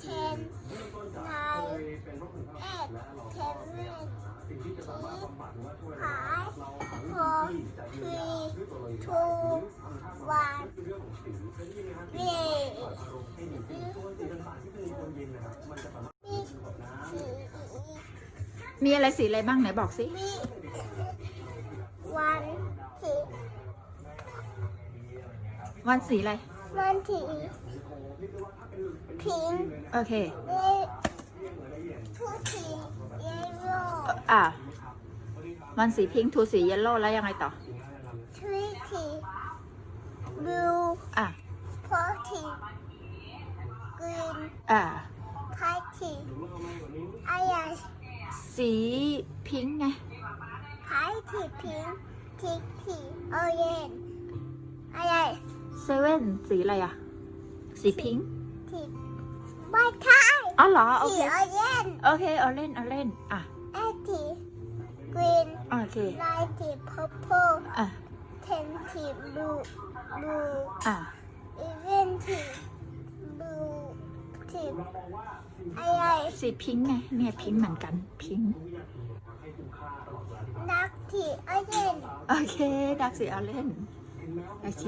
เทนไนเอ็ดเทนเวนทีหายโฟทรีทูวันเย่มีสีมีอะไรสีอะไรบ้างไหนบอกสิ มีวันสีวันสีอะไร วันสี พิงโอเคเลทุกสีเยลโล่อะวันสีพิงค์ทูสีเยลโล่แล้วยังไงต่อทรีสีบลูอะโพสีกรีนอะไพสีอะไรสีพิงค์ไงไพสีพิงทิกสีโอเยนอะไรเซเว่นสีอะไรอะ สีพิงค์สี ไม่ใช่อ๋อเหรอ โอสีเคโอเยนโอเค เอาเล่น เอาเล่น อะ ไอสีกรีนโอเคไลท์สีพอร์พลอะ เทนสีบลูบลูอะ อีเวนสีบลูสีอะไรสีพิงค์ไง เนี่ยพิงค์เหมือนกัน พิงค์นักสีโอเยนโอเค ดักสีเอาเล่น โอเค